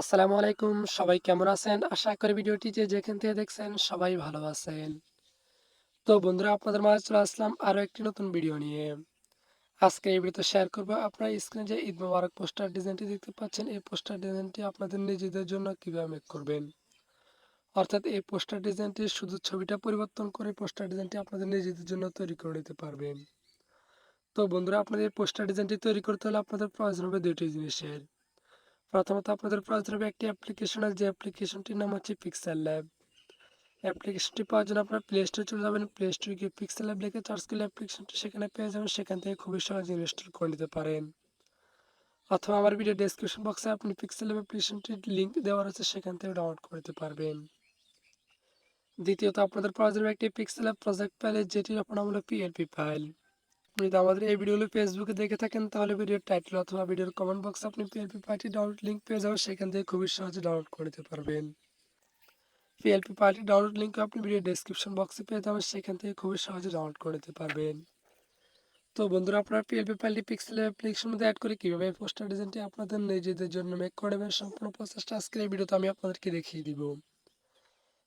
আসসালামু আলাইকুম। সবাই কেমন আছেন? আশা করি ভিডিওটি যে যেখান থেকে দেখছেন সবাই ভালো আছেন। তো বন্ধুরা, আপনাদের মাঝে চলে আসলাম আরও একটি নতুন ভিডিও নিয়ে। আজকে এই ভিডিওতে শেয়ার করব আপনার স্ক্রিনে যে ঈদ মোবারক পোস্টার ডিজাইনটি দেখতে পাচ্ছেন। এই পোস্টার ডিজাইনটি আপনাদের নিজেদের জন্য কীভাবে মেক করবেন? অর্থাৎ এই পোস্টার ডিজাইনটি শুধু ছবিটা পরিবর্তন করে পোস্টার ডিজাইনটি আপনাদের নিজেদের জন্য তৈরি করে নিতে পারবেন। তো বন্ধুরা, আপনাদের পোস্টার ডিজাইনটি তৈরি করতে হলে আপনাদের প্রয়োজন হবে দুইটি জিনিসের। প্রথমত আপনাদের প্রয়োজন হবে একটি অ্যাপ্লিকেশনের যে অ্যাপ্লিকেশনটির নাম হচ্ছে পিক্সেল ল্যাব অ্যাপ্লিকেশনটি পাওয়ার জন্য আপনার প্লে স্টোরে চলে যাবেন। প্লে স্টোরে গিয়ে পিক্সেল ল্যাব লিখে চার্জ করলে অ্যাপ্লিকেশনটি সেখানে পেয়ে যাবেন। সেখান থেকে খুবই সহজে ইনস্টল করে নিতে পারেন। অথবা আমার ভিডিও ডেসক্রিপশন বক্সে আপনি পিক্সেল ল্যাব অ্যাপ্লিকেশনটির লিঙ্ক দেওয়া রয়েছে, সেখান থেকে ডাউনলোড করে নিতে পারবেন। দ্বিতীয়ত, আপনাদের প্রয়োজন হবে একটি পিক্সেল ল্যাব প্রজেক্ট ফাইল যেটির আপনার হলো পিএলপি ফাইল আপনি যদি আমাদের এই ভিডিওগুলো ফেসবুকে দেখে থাকেন, তাহলে ভিডিওর টাইটেল অথবা ভিডিওর কমেন্ট বক্সে আপনি পিএলপি পার্টি ডাউনলোড লিঙ্ক পেয়ে যাবেন। সেখান থেকে খুবই সহজে ডাউনলোড করে নিতে পারবেন। পিএলপি পার্টি ডাউনলোড লিঙ্ক আপনি ভিডিও ডেসক্রিপশন বক্সে পেয়ে যাবেন, সেখান থেকে খুবই সহজে ডাউনলোড করে নিতে পারবেন। তো বন্ধুরা, আপনার পিএলপি পার্টি পিক্সেল অ্যাপ্লিকেশন মধ্যে অ্যাড করে কীভাবে পোস্টার ডিজাইনটি আপনাদের নিজেদের জন্য মেক করে দেবেন সম্পূর্ণ প্রসেসটা আজকের এই ভিডিওতে আমি আপনাদেরকে দেখিয়ে দিব।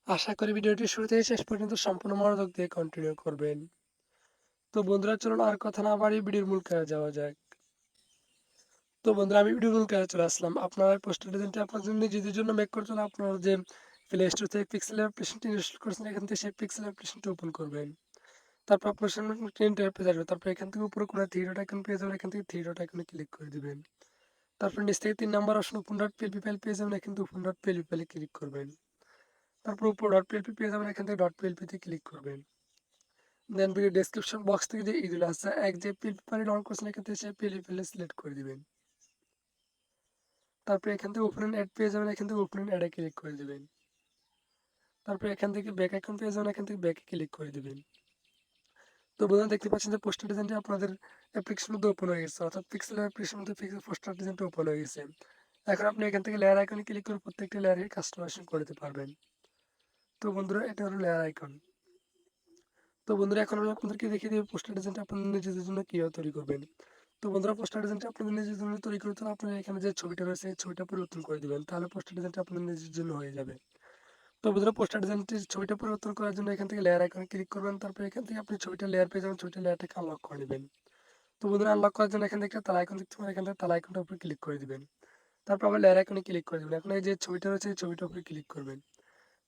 আশা করি ভিডিওটি শুরু থেকে শেষ পর্যন্ত সম্পূর্ণ মনোযোগ দিয়ে কন্টিনিউ করবেন। তো বন্ধুরা, চলুন আর কথা না বাড়িয়ে ভিডিওর মূল কাজে যাওয়া যাক। তো বন্ধুরা, আমি ভিডিওর মূল কাজে চলে আসলাম। আপনারা পোস্টার ডিজাইনটি আপনার জন্য, নিজেদের জন্য মেক হলে আপনারা যে প্লে স্টোর থেকে পিক্সেল অ্যাপ্লিকেশনটি ইনস্টল করেছেন, এখান থেকে সেই পিক্সেল অ্যাপ্লিকেশনটি ওপেন করবেন। তারপর আপনার সামনে একটা আসবে। তারপর এখান থেকে উপরে কোনো থ্রি ডট আইকন পেয়ে যাবেন, এখান থেকে থ্রি ডট আইকনে ক্লিক করে দিবেন। তারপর নিচ থেকে তিন number option open dot PLP file পেয়ে যাবেন, এখান থেকে ওপেন ডট পিএলপি ফাইলে ক্লিক করবেন। তারপর উপর ডট পিএলপি পেয়ে যাবেন, এখান থেকে ডট পিএলপিতে ক্লিক করবেন। দেন ভিডিও ডেসক্রিপশন বক্স থেকে যে ইদুল আছে, এক যে পিএলপি ফাইল ডাউনলোড করছেন থেকে সেই পিএলপি ফাইলে সিলেক্ট করে দিবেন। তারপর এখান থেকে ওপেন অ্যাড পেয়ে যাবেন, এখান থেকে ওপেন অ্যাডে ক্লিক করে দিবেন। তারপর এখান থেকে ব্যাক অ্যাকাউন্ট পেয়ে যাবেন, এখান থেকে ব্যাকে ক্লিক করে দিবেন। তো বন্ধুরা, দেখতে পাচ্ছেন যে পোস্টার ডিজাইনটি আপনাদের অ্যাপ্লিকেশন মধ্যে ওপেন হয়ে গেছে। অর্থাৎ পিক্সেল অ্যাপ্লিকেশন মধ্যে পিক্সেল পোস্টার ডিজাইনটা ওপেন হয়ে গেছে। এখন আপনি এখান থেকে লেয়ার আইকনে ক্লিক করে প্রত্যেকটা লেয়ারে কাস্টমাইজেশন করে দিতে পারবেন। তো বন্ধুরা, এটা হলো লেয়ার আইকন তো বন্ধুরা, এখন আমি আপনাদেরকে দেখিয়ে দেবো পোস্টার ডিজাইনটা আপনাদের নিজেদের জন্য কীভাবে তৈরি করবেন। তো বন্ধুরা, পোস্টার ডিজাইনটা আপনাদের নিজের জন্য তৈরি করতে হলে আপনারা এখানে যে ছবিটা রয়েছে, এই ছবিটা পরিবর্তন করে দেবেন। তাহলে পোস্টার ডিজাইনটা আপনাদের নিজের জন্য হয়ে যাবে। তো বন্ধুরা, পোস্টার ডিজাইনটির ছবিটা পরিবর্তন করার জন্য এখান থেকে লেয়ার আইকনে ক্লিক করবেন। তারপর এখান থেকে আপনি ছবিটা লেয়ার পেয়ে যাবেন, ছবিটা লেয়ারটাকে আনলক করে নেবেন। তো বন্ধুরা আনলক করার জন্য এখান থেকে তালা আইকন দেখতে পাবেন এখান থেকে তালা আইকনটার উপরে ক্লিক করে দিবেন। তারপর আবার লেয়ার আইকনে ক্লিক করে দেবেন। এখন এই যে ছবিটা রয়েছে, এই ছবিটার উপরে ক্লিক করবেন।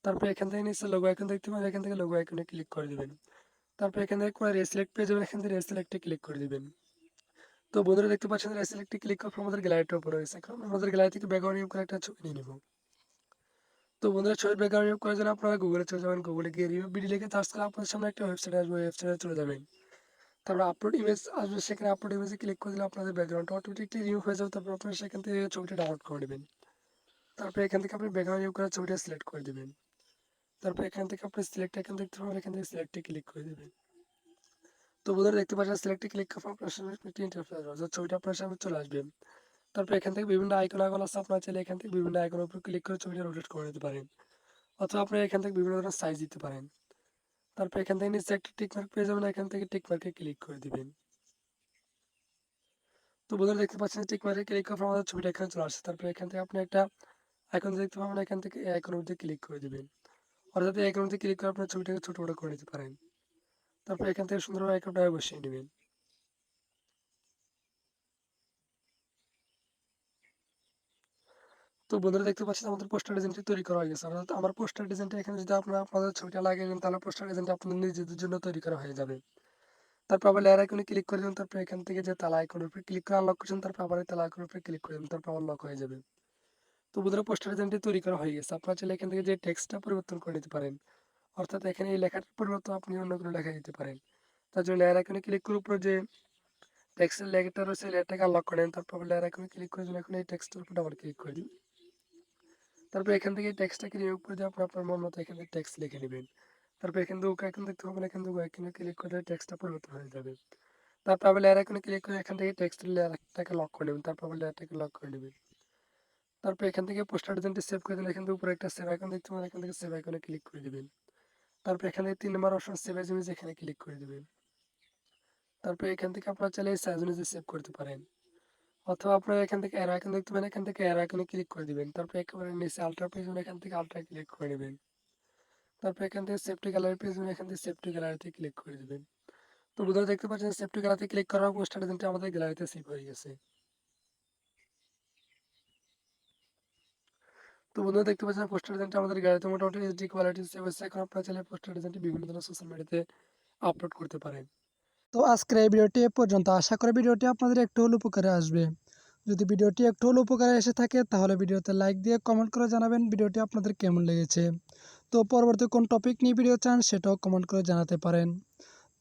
তারপর এখান থেকে নিচে লোগো আইকন দেখতে পাবেন এখান থেকে লোগো আইকনে ক্লিক করে দিবেন। তারপর এখান থেকে করে রেসিলেক্ট পেয়ে যাবেন, এখান থেকে রেসিলেক্টে ক্লিক করে দিবেন। তো বন্ধুরা দেখতে পাচ্ছেন রেসিলেক্টে ক্লিক করার পর আমাদের গ্যালারিটা উপরে রয়েছে এখন আমাদের গ্যালারি থেকে ব্যাকগ্রাউন্ড নিয়ে করে একটা ছবি নিয়ে নেব। তো বন্ধুরা, ছবির ব্যাকগ্রাউন্ড রিমুভ করার জন্য আপনারা গুগলে চলে যাবেন গুগলে গিয়ে রিমুভ ভিডিও লিখে সার্চ করলে আপনার সামনে একটা ওয়েবসাইট আসবে ওয়েবসাইটে চলে যাবেন। তারপর আপলোড ইমেজ আসবে, সেখানে আপলোড ইমেজে ক্লিক করে দিলে আপনাদের ব্যাকগ্রাউন্ডটা অটোমেটিকলি রিমুভ হয়ে যাবে, তারপর আপনারা সেখান থেকে ছবিটা ডাউনলোড করে নেবেন। তারপর এখান থেকে আপনি ব্যাকগ্রাউন্ড রিমুভ করার ছবিটা সিলেক্ট করে দেবেন। তারপর এখান থেকে আপনি সিলেক্ট এখান দেখতে পাবেন এখান থেকে সিলেক্টে ক্লিক করে দেবেন তো বন্ধুরা দেখতে পাচ্ছেন সিলেক্টে ক্লিক করার আপনার সামনে একটি ইন্টারফেস আসবে ছবিটা আপনার সামনে চলে আসবে তারপর এখান থেকে বিভিন্ন আইকন আইকন আছে আপনার চাইলে এখান থেকে বিভিন্ন আইকনের উপর ক্লিক করে ছবিটা রোটেট করে নিতে পারেন অথবা আপনি এখান থেকে বিভিন্ন ধরনের সাইজ দিতে পারেন তারপর এখান থেকে নিচে একটা টিক মার্ক পেয়ে যাবেন এখান থেকে টিক মার্কে ক্লিক করে দিবেন তো বন্ধুরা দেখতে পাচ্ছেন টিকমার্কে ক্লিক করার আমাদের ছবিটা এখানে চলে আসছে তারপর এখান থেকে আপনি একটা আইকন দেখতে পাবেন এখান থেকে আইকনের মধ্যে ক্লিক করে দিবেন অর্থাৎ এই আইকনের ক্লিক করে আপনার ছবিটাকে ছোটো বড়ো করে নিতে পারেন। তারপর এখান থেকে সুন্দরভাবে আইকনটা বসিয়ে নেবেন। তো বন্ধুরা দেখতে পাচ্ছেন আমাদের পোস্টার ডিজাইনটি তৈরি করা হয়ে গেছে। অর্থাৎ আমার পোস্টার ডিজাইনটা এখানে যদি আপনারা আপনাদের ছবিটা লাগিয়ে নেন, তাহলে পোস্টার ডিজাইনটা আপনাদের নিজেদের জন্য তৈরি করা হয়ে যাবে। তারপর আবার লেয়ার আইকনে ক্লিক করে দেবেন তারপর এখান থেকে যে তালা আইকনের উপরে ক্লিক করে আনলক করছেন, তারপর আবার এই তালা আইকনের উপরে ক্লিক করে দেবেন তারপর আবার লক হয়ে যাবে। তো বন্ধুরা পোস্টার ডিজাইনটি তৈরি করা হয়ে গেছে। আপনারা চাইলে এখান থেকে যে টেক্সটটা পরিবর্তন করে নিতে পারেন। অর্থাৎ এখানে এই লেখাটার পরিবর্তন আপনি অন্য কোনো লেখা দিতে পারেন। তার জন্য লেয়ার আইকনে ক্লিক করে উপরে যে টেক্সটের লেখাটা রয়েছে লেয়ারটাকে আনলক করেন তারপর লেয়ার আইকনে ক্লিক করে দিন এখন এই টেক্সটের উপর ডাবল ক্লিক করে দিন। তারপর এখান থেকে টেক্সটটাকে রিমুভ করে দিয়ে আপনি আপনার মন মতো এখানে টেক্সট লিখে নেবেন। তারপর এখান থেকে ওকে এখন দেখতে পাবেন এখান থেকে এখানে ক্লিক করে টেক্সটটা পরিবর্তন হয়ে যাবে। তারপর আবার লেয়ার এখানে ক্লিক করে এখান থেকে টেক্সটের লেয়ারটাকে লক করে নেবেন। তারপর আবার লেয়ারটাকে লক করে নেবেন। তারপর এখান থেকে পোস্টার ডিজাইনটি সেভ করে দিন এখান থেকে উপরে একটা সেভ আইকন দেখতে পাবেন এখান থেকে সেভ আইকনে ক্লিক করে দেবেন। তারপর এখানে তিন number option save as image এখানে ক্লিক করে দেবেন। তারপর এখান থেকে আপনারা চাইলে সাইজ অনুযায়ী সেভ করতে পারেন। অথবা আপনারা এখান থেকে অ্যারো আইকন দেখতে পাবেন এখান থেকে অ্যারো আইকনে ক্লিক করে দিবেন। তারপর একেবারে নিচে আলট্রা পেজমেন্ট এখান থেকে আলট্রা ক্লিক করে নেবেন। তারপর এখান থেকে সেফটি গ্যালারি পেজমেন্ট এখান থেকে সেফটি গ্যালারিতে ক্লিক করে দিবেন। তো বন্ধুরা দেখতে পাচ্ছেন সেফটি গ্যালারিতে ক্লিক করার পোস্টার ডিজাইনটি আমাদের গ্যালারিতে সেভ হয়ে গেছে। তো বন্ধুরা দেখতে পাচ্ছেন পোস্টার ডিজাইনটা আমাদের গ্যালারিতে মোটামুটি এইচডি কোয়ালিটি সেভ হয়েছে এখন আপনারা চাইলে পোস্টার ডিজাইনটি বিভিন্ন ধরনের সোশ্যাল মিডিয়াতে আপলোড করতে পারেন। তো আজকের এই ভিডিওটি এ পর্যন্ত। আশা করি ভিডিওটি আপনাদের একটু হলেও উপকারে আসবে। যদি ভিডিওটি একটু হলেও উপকারে এসে থাকে, তাহলে ভিডিওতে লাইক দিয়ে কমেন্ট করে জানাবেন ভিডিওটি আপনাদের কেমন লেগেছে। তো পরবর্তী কোন টপিক নিয়ে ভিডিও চান, সেটাও কমেন্ট করে জানাতে পারেন।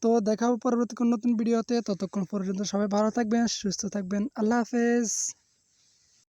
তো দেখা হবে পরবর্তী কোন নতুন ভিডিওতে ততক্ষণ পর্যন্ত সবাই ভালো থাকবেন, সুস্থ থাকবেন। আল্লাহ হাফেজ।